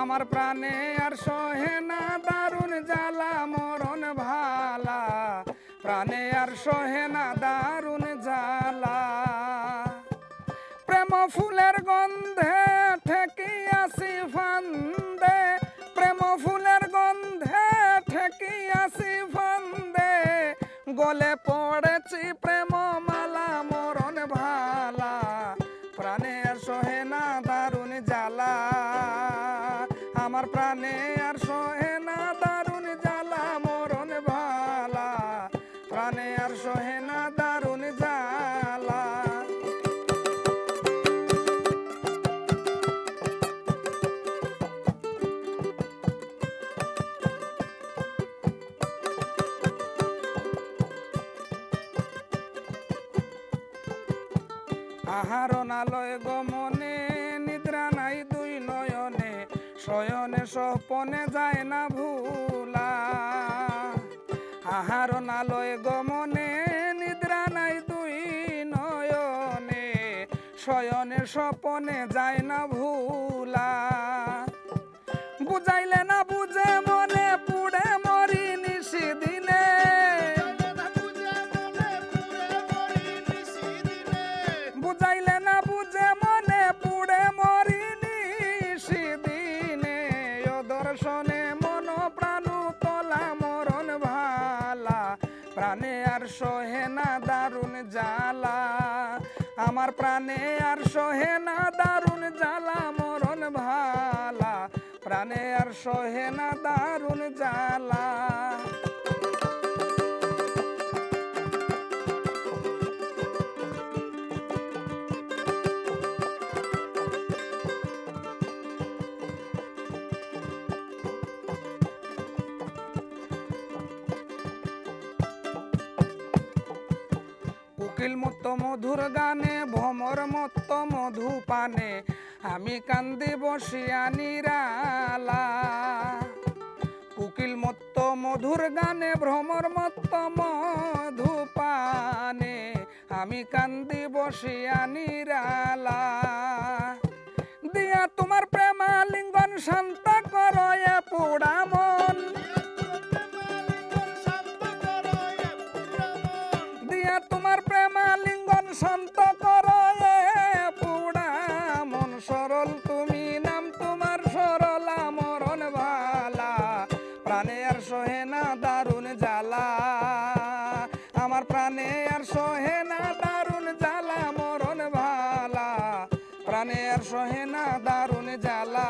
আমার প্রাণে আর সহে না, দারুণ জ্বালা, মরণ ভালা। প্রাণে আর সহে না, দারুণ জ্বালা। প্রেম ফুলের গন্ধে ঠেকি আসি ফান্দে প্রেম ফুলের গন্ধে ঠেকি আসি ফান্দে গলে পড়েছি প্রেম আহার নালয় গমনে নিদ্রা নাই দুই নয়নে, শয়নে স্বপনে যায় না ভুলা। আহার নালয় গমনে নিদ্রা নাই দুই নয়নে, শয়নে স্বপনে যায় না ভুলা। বুঝাইলে না বুঝে সহে না দারুণ জ্বালা। আমার প্রাণে আর সহে না দারুণ জ্বালা, মরণ ভালা। প্রাণে আর সহে না দারুণ জ্বালা। উকিল মত মধুর গানে, ভমর মত মধু পানে, আমি কান্দি বসিয়া নিরালা। কোকিল মত মধুর গানে, ভ্রমর মত মধু পানে, আমি কান্দি বসিয়া নিরালা। সহে না দারুণ জ্বালা।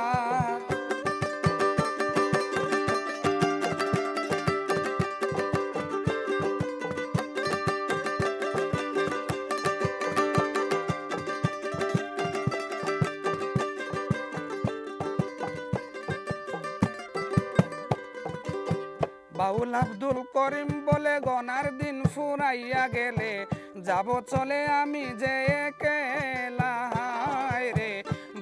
বাউল আব্দুল করিম বলে গনার দিন ফুরাইয়া গেলে, যাব চলে আমি যে একেলা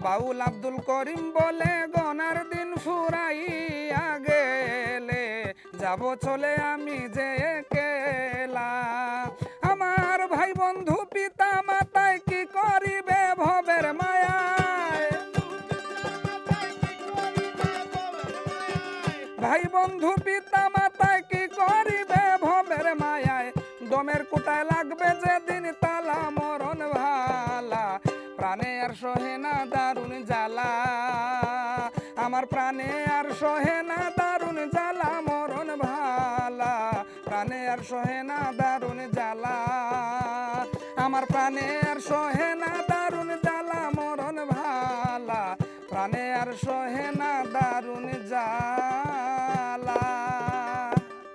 বাউল আব্দুল করিম বলে, গনার দিন ফুরাইয়া গেলে যাব চলে আমি যে একেলা। আমার ভাই বন্ধু পিতা মাতায় কি করিবে ভবের মায়ায় ভাই বন্ধু পিতা মাতায় কি করিবে ভবের মায়ায় দমের কুটায় লাগবে যেদিন প্রাণে আর সহে না দারুণ জ্বালা। আমার প্রাণে আর সহে না দারুণ জ্বালা, মরণ ভালা। প্রাণে আর সহে না দারুণ জ্বালা। আমার প্রাণে আর সহে না দারুণ জ্বালা, মরণ ভালা। প্রাণে আর সহে না দারুণ